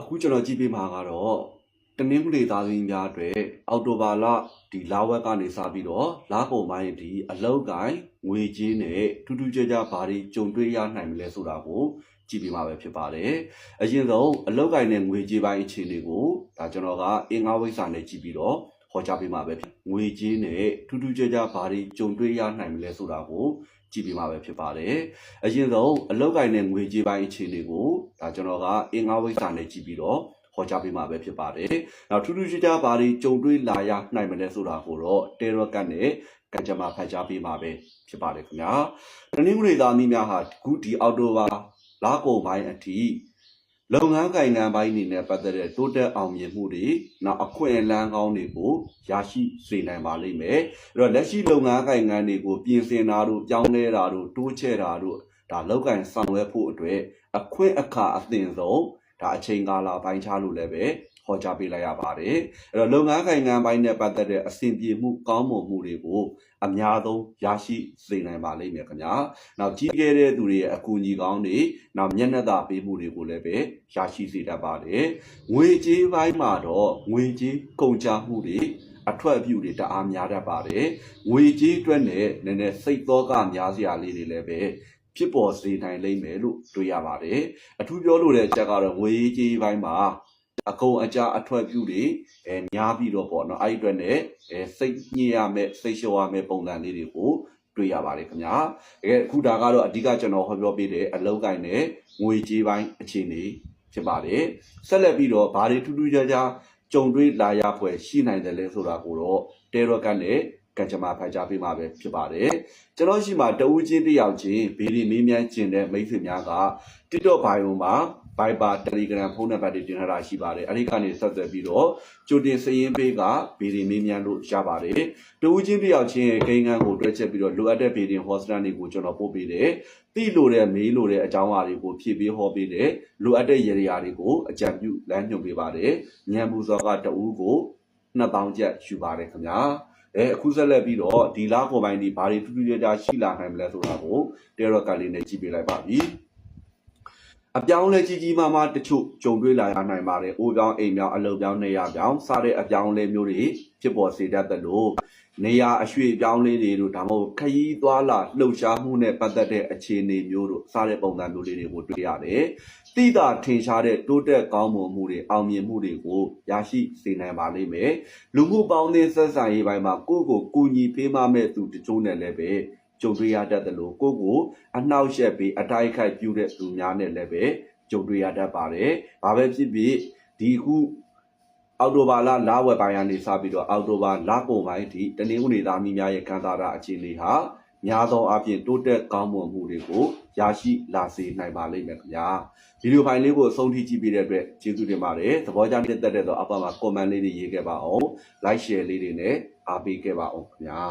အခုကျွန်တော်ကြည့်ပေးမှာကတော့တနင်္ဂနွေသားသမီးများအတွက်အောက်တိုဘာလဒီလာဝက်ကနေစပြီးတော့လာကုန်ပိုင်းဒီအလောက်ကိုင်းငွေကြေးနဲ့ထူးထူးခြားခြားဘာတွေကြုံတွေ့ရနိုင်မလဲဆိုတာကိုကြည့်ပေးမှာပဲဖြစ်ပါတယ်။အရင်ဆုံးအလောက်ကိုင်းနဲ့ငွေကြေးပိုင်းအခြေအနေကိုဒါကျွန်တော်ကအင်္ဂါဝိဇ္ဇာနဲ့ကြည့်ပြီးတော့ ဟောကြားပေးမှာပဲဖြစ်။ငွေကြေးနဲ့ထူးထူးခြားခြားဘာတွေကြုံတွေ့ရနိုင်မလဲဆိုတာကိုကြည့်ပေးမှာပဲဖြစ်ပါတယ်။အရင်ဆုံးအလောက်ကိုင်းနဲ့ငွေကြေးပိုင်းအခြေအနေကိုဒါကျွန်တော်ကအင်္ဂါဝိဇ္ဇာနဲ့ကြည့်ပြီးတော့ဟောကြားပေးမှာပဲဖြစ်ပါတယ်။နောက်ထူးထူးခြားခြားဘာတွေကြုံတွေ့လာရနိုင်မလဲဆိုတာကိုတော့တေရော့ကတ်နဲ့ကံကြမ္မာဖတ်ကြားပေးမှာပဲဖြစ်ပါတယ်ခင်ဗျာ။တနင်္ဂနွေသားမိများဟာခုဒီအောက်တိုဘာလာကုန်ပိုင်းအထိ လုပ်ငန်းကိုင်ငံပိုင်းအနေနဲ့ပတ်သက်တဲ့တိုးတက်အောင်မြင်မှုတွေနောက်အခွင့်အလမ်းကောင်းတွေကိုရရှိစေနိုင်ပါလိမ့်မယ်။အဲ့တော့လက်ရှိလုပ်ငန်းကိုင်ငံတွေကိုပြင်ဆင်တာတို့ပြောင်းလဲတာတို့တိုးချဲ့တာတို့ဒါလောက်ကင်ဆောင်ရွက်ဖို့အတွက်အခွင့်အခါအသင့်ဆုံးဒါအချိန်ကာလပိုင်းခြားလို့လည်းပဲ ဟောကြားပေးလိုက်ရပါတယ်အဲ့တော့လုပ်ငန်းကိုင်ငံပိုင်းနဲ့ပတ်သက်တဲ့အဆင်ပြေမှုကောင်းမွန်မှုတွေကိုအများဆုံးရရှိစေနိုင်ပါလိမ့်မယ်ခင်ဗျာနောက်ကြီးခဲ့တဲ့သူတွေရဲ့အကူအညီကောင်းတွေနောက်မျက်နှာသာပေးမှုတွေကိုလည်းပဲရရှိစေတတ်ပါတယ်ငွေကြေးပိုင်းမှာတော့ငွေကြေးကုန်ကျမှုတွေအထွက်အပြုတွေတအားများတတ်ပါတယ်ငွေကြေးအတွက်နဲ့နည်းနည်းစိတ်သောကများစရာလေးတွေလည်းပဲဖြစ်ပေါ်စေနိုင်လိမ့်မယ်လို့တွေ့ရပါတယ်အထူးပြောလို့တဲ့အချက်ကတော့ငွေကြေးပိုင်းမှာ အကုန်အကြအထွက်ပြုတွေအဲများပြီးတော့ပေါ့နော်အဲ့ဒီအတွက်နဲ့အဲစိတ်ညစ်ရမယ်စိတ်လျှော့ရမယ်ပုံစံလေးတွေကိုတွေ့ရပါတယ်ခင်ဗျာတကယ်အခုဒါကတော့အဓိကကျွန်တော်ဟောပြောပေးတဲ့အလုံးကိုင်းနဲ့ငွေကြေးပိုင်းအခြေအနေဖြစ်ပါတယ်ဆက်လက်ပြီးတော့ဘာတွေထူးထူးခြားခြားကြုံတွေ့လာရဖွယ်ရှိနိုင်တယ်လဲဆိုတာကိုတော့တေရော့ကတ်နဲ့ကံကြမ္မာဖတ်ကြားပေးမှာပဲဖြစ်ပါတယ်ကျွန်တော်ရှိမှတဦးချင်းတစ်ယောက်ချင်းဗီဒီမေးမြန်းကျင်တဲ့မိတ်ဆွေများက TikTok bio မှာ Viber Telegram ဖုန်းနံပါတ်တွေတင်ထားတာရှိပါတယ်အဲဒီကနေဆက်သွယ်ပြီးတော့ကြိုတင်စည်ရင်းပေးကဗီဒီမေးမြန်းလို့ရပါတယ်တဦးချင်းတစ်ယောက်ချင်းရဲ့ဂိမ်းကန်းကိုတွဲချက်ပြီးတော့လိုအပ်တဲ့ဗီဒီဟောစတန်တွေကိုကျွန်တော်ပို့ပေးတယ်သိလို့တဲ့မေးလို့တဲ့အကြောင်းအရာတွေကိုဖြည့်ပေးဟောပေးတယ်လိုအပ်တဲ့ရည်ရည်တွေကိုအကြံပြုလမ်းညွှန်ပေးပါတယ်ညံပူစောကတဦးကို2000ကျပ်ယူပါတယ်ခင်ဗျာအဲအခုဆက်လက်ပြီးတော့ဒီလားကွန်ပိုင်းဒီဘာတွေထူးထူးခြားခြားရှိလာနိုင်မလဲဆိုတာကိုတေရော့ကလေးနဲ့ကြည့်ပေးလိုက်ပါပြီ အပြောင်းလဲကြီးကြီးမားမားတချို့ကြုံတွေ့လာရနိုင်ပါတယ်။အိုးပြောင်းအိမ်ပြောင်းအလုပ်ပြောင်းနေရပြောင်းစတဲ့အပြောင်းလဲမျိုးတွေဖြစ်ပေါ်စေတတ်တယ်လို့နေရအရွှေ့ပြောင်းလဲတွေတို့ဒါမှမဟုတ်ခရီးသွားလာလှုပ်ရှားမှုနဲ့ပတ်သက်တဲ့အခြေအနေမျိုးတို့စတဲ့ပုံစံမျိုးလေးတွေကိုတွေ့ရတယ်။တိတာထင်ရှားတဲ့တိုးတက်ကောင်းမွန်မှုတွေအောင်မြင်မှုတွေကိုရရှိစေနိုင်ပါလိမ့်မယ်။လူမှုပေါင်းသင်းဆက်ဆံရေးပိုင်းမှာကိုယ့်ကိုကူညီပေးမမဲ့သူတချို့နဲ့လည်းပဲ ကြုံတွေ့ရတတ်တယ်လို့ကိုယ့်ကိုအနှောက်အယှက်ပြီးအတိုက်ခိုက်ပြုတဲ့သူများနဲ့လည်းပဲကြုံတွေ့ရတတ်ပါတယ်။ဘာပဲဖြစ်ဖြစ်ဒီခုအောက်တိုဘာလလဝက်ပိုင်းကနေစပြီးတော့အောက်တိုဘာလကုန်ပိုင်းထိတနင်္ဂနွေသားမိများရဲ့ခံစားတာအခြေအနေဟာများသောအားဖြင့်တိုးတက်ကောင်းမွန်မှုတွေကိုရရှိလာစေနိုင်ပါလိမ့်မယ်ခင်ဗျာဗီဒီယိုဖိုင်လေးကိုအဆုံးထိကြည့်ပေးတဲ့အတွက်ကျေးဇူးတင်ပါတယ်သဘောကျတဲ့တက်တဲ့တော့အပမှာ comment လေးတွေရေးခဲ့ပါအောင် like share လေးတွေနဲ့အားပေးခဲ့ပါအောင်ခင်ဗျာ